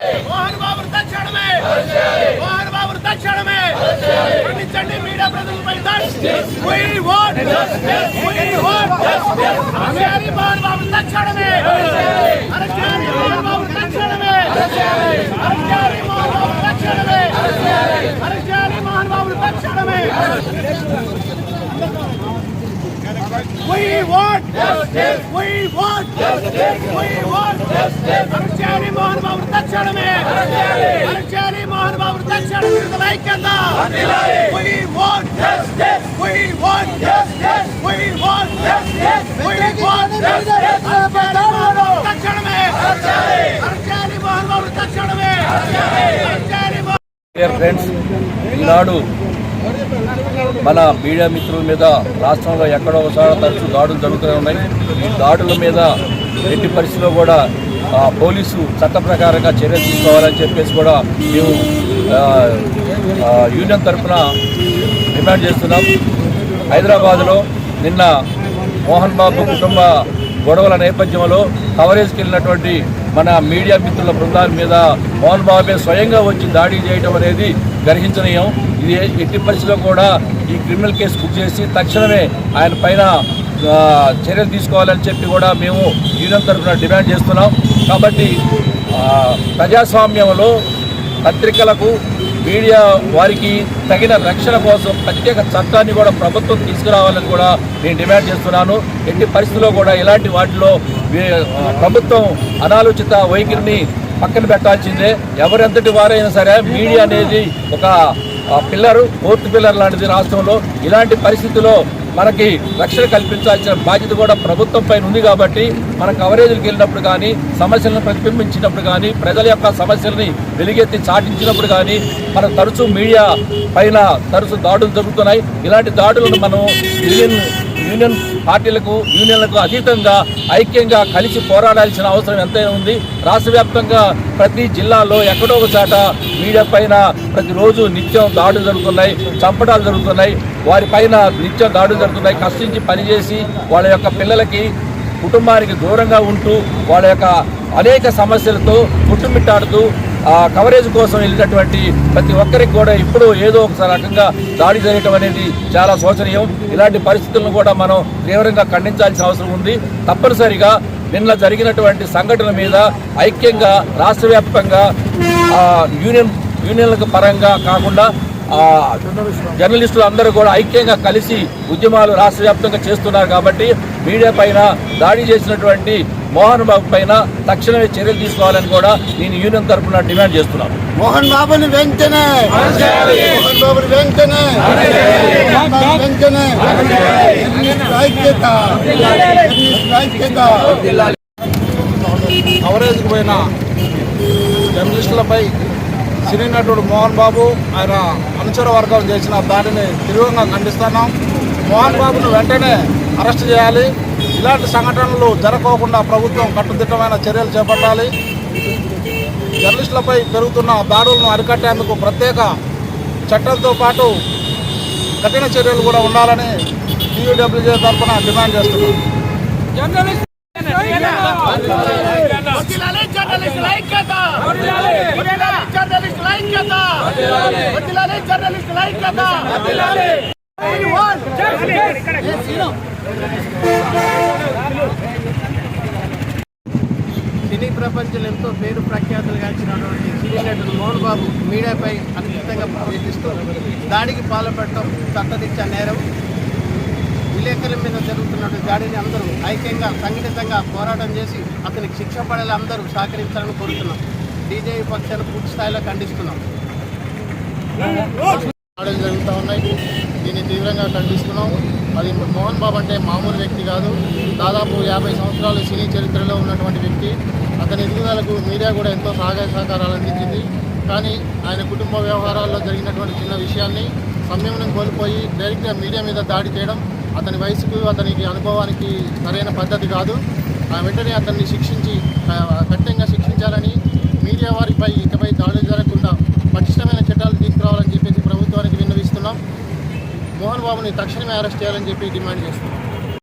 మోహన్ బాబు తక్షణమే. మోహన్ బాబు తక్షణమే. ఖండించండి మీడియా ప్రజలపై దాడి We want justice. We want justice. అరెస్టాలి Mohan Babu తక్షణమే అరెస్టాలి మోహన్ బాబు తక్షణమే అరెస్టాలి మోహన్ బాబు తక్షణమే అరెస్టాలి మోహన్ బాబు తక్షణమే We want justice. We want justice. We చేయాలి మోహన్ బాబు తక్షణమే చేయాలి మోహన్ బాబు తక్షణమే ఐక్యత We want justice. We want justice. We want justice. We want justice. Mohan Babu తక్షణమే డియర్ ఫ్రెండ్స్ ఈనాడు మన మీడియా మిత్రుల మీద రాష్ట్రంలో ఎక్కడో ఒకసారి తరచు దాడులు జరుగుతూనే ఉన్నాయి ఈ దాడుల మీద ఎట్టి పరిస్థితిలో కూడా పోలీసు చట్ట ప్రకారంగా చర్యలు తీసుకోవాలని చెప్పేసి కూడా మేము యూనియన్ తరఫున డిమాండ్ చేస్తున్నాం. హైదరాబాద్లో నిన్న మోహన్ బాబు కుటుంబ గొడవల నేపథ్యంలో కవరేజ్కి వెళ్ళినటువంటి మన మీడియా మిత్రుల బృందాల మీద మోహన్ బాబే స్వయంగా వచ్చి దాడి చేయడం అనేది గర్హించనీయం. ఇది ఎట్టి పరిస్థితిలో కూడా ఈ క్రిమినల్ కేసు బుక్ చేసి తక్షణమే ఆయన పైన చర్యలు తీసుకోవాలని చెప్పి కూడా మేము యూనియన్ తరఫున డిమాండ్ చేస్తున్నాం. కాబట్టి ప్రజాస్వామ్యంలో పత్రికలకు మీడియా వారికి తగిన రక్షణ కోసం ప్రత్యేక చట్టాన్ని కూడా ప్రభుత్వం తీసుకురావాలని కూడా నేను డిమాండ్ చేస్తున్నాను. ఎట్టి పరిస్థితుల్లో కూడా ఇలాంటి వాటిలో ప్రభుత్వం అనాలోచిత వైఖరిని పక్కన పెట్టాల్సిందే. ఎవరెంతటి వారైనా సరే మీడియా అనేది ఒక పిల్లరు ఫోర్త్ పిల్లర్ లాంటిది రాష్ట్రంలో. ఇలాంటి పరిస్థితుల్లో మనకి రక్షణ కల్పించాల్సిన బాధ్యత కూడా ప్రభుత్వం పైన ఉంది కాబట్టి మన కవరేజీలకు వెళ్ళినప్పుడు కానీ సమస్యలను ప్రతిబింబించినప్పుడు కానీ ప్రజల యొక్క సమస్యల్ని వెలుగెత్తి చాటించినప్పుడు కానీ మన తరచూ మీడియా పైన తరచూ దాడులు జరుగుతున్నాయి. ఇలాంటి దాడులను మనం యూనియన్ యూనియన్ పార్టీలకు యూనియన్లకు అతీతంగా ఐక్యంగా కలిసి పోరాడాల్సిన అవసరం ఎంతైనా ఉంది. రాష్ట్ర వ్యాప్తంగా ప్రతి జిల్లాలో ఎక్కడో ఒక చాట మీడియా పైన ప్రతిరోజు నిత్యం దాడులు జరుగుతున్నాయి చంపడాలు జరుగుతున్నాయి. వారి పైన నిత్యం దాడులు జరుగుతున్నాయి కష్టించి పనిచేసి వాళ్ళ యొక్క పిల్లలకి కుటుంబానికి దూరంగా ఉంటూ వాళ్ళ యొక్క అనేక సమస్యలతో కుట్టుమిట్టాడుతూ కవరేజ్ కోసం వెళ్ళినటువంటి ప్రతి ఒక్కరికి కూడా ఇప్పుడు ఏదో ఒక రకంగా దాడి జరగటం అనేది చాలా శోచనీయం. ఇలాంటి పరిస్థితులను కూడా మనం తీవ్రంగా ఖండించాల్సిన అవసరం ఉంది. తప్పనిసరిగా నిన్న జరిగినటువంటి సంఘటనల మీద ఐక్యంగా రాష్ట్ర వ్యాప్తంగా యూనియన్ యూనియన్లకు పరంగా కాకుండా జర్నలిస్టులు అందరూ కూడా ఐక్యంగా కలిసి ఉద్యమాలు రాష్ట్ర వ్యాప్తంగా చేస్తున్నారు కాబట్టి మీడియా పైన దాడి చేసినటువంటి మోహన్ బాబు పైన తక్షణమే చర్యలు తీసుకోవాలని కూడా నేను యూనియన్ తరఫున డిమాండ్ చేస్తున్నాను. మోహన్ బాబుని వెంటనే! మోహన్ బాబుని వెంటనే! మోహన్ బాబుని వెంటనే ఐక్యత ఐక్యత కవరేజ్కి పోయిన జర్నలిస్టులపై సినీ నటుడు మోహన్ బాబు ఆయన అనుచర వర్గం చేసిన దాడిని తీవ్రంగా ఖండిస్తున్నాం. మోహన్ బాబును వెంటనే అరెస్ట్ చేయాలి. ఇలాంటి సంఘటనలు జరగకోకుండా ప్రభుత్వం కట్టుదిట్టమైన చర్యలు చేపట్టాలి. జర్నలిస్టులపై పెరుగుతున్న దాడులను అరికట్టేందుకు ప్రత్యేక చట్టంతో పాటు కఠిన చర్యలు కూడా ఉండాలని టీయూడబ్ల్యూజే తరఫున డిమాండ్ చేస్తున్నాం. సినీ ప్రపంచంలో ఎంతో పేరు ప్రఖ్యాతులు గాంచినటువంటి సినీ నటుడు మోహన్ బాబు మీడియాపై అనుచితంగా ప్రవేశిస్తూ దాడికి పాల్పడటం చట్టదిచ్చ నేరం. విలేకరుల మీద జరుగుతున్నటువంటి దాడిని అందరూ ఐక్యంగా సంఘటితంగా పోరాటం చేసి అతనికి శిక్ష పడేలా అందరూ సహకరించాలని కోరుతున్నాం. డీజేపీ పక్షాన్ని పూర్తి స్థాయిలో ఖండిస్తున్నాం. దాడులు జరుగుతూ ఉన్నాయి. దీన్ని తీవ్రంగా ఖండిస్తున్నాం. అది మోహన్ బాబు అంటే మామూలు వ్యక్తి కాదు. దాదాపు యాభై సంవత్సరాలు సినీ చరిత్రలో ఉన్నటువంటి వ్యక్తి. అతని ఎదుగుదలకు మీడియా కూడా ఎంతో సహాయ సహకారాలు అందించింది. కానీ ఆయన కుటుంబ వ్యవహారాల్లో జరిగినటువంటి చిన్న విషయాన్ని సంయమనం కోల్పోయి డైరెక్ట్గా మీడియా మీద దాడి చేయడం అతని వయసుకు అతనికి అనుభవానికి సరైన పద్ధతి కాదు. ఆ వెంటనే అతన్ని శిక్షించి కఠినంగా శిక్షించాలని మీడియా వారిపై ఇకపై దాడులు జరగకుండా పటిష్టమైన చట్టాలు తీసుకురావాలని చెప్పేసి ప్రభుత్వానికి విన్నవిస్తున్నాం. మోహన్ బాబుని తక్షణమే అరెస్ట్ చేయాలని చెప్పి డిమాండ్ చేస్తున్నాం.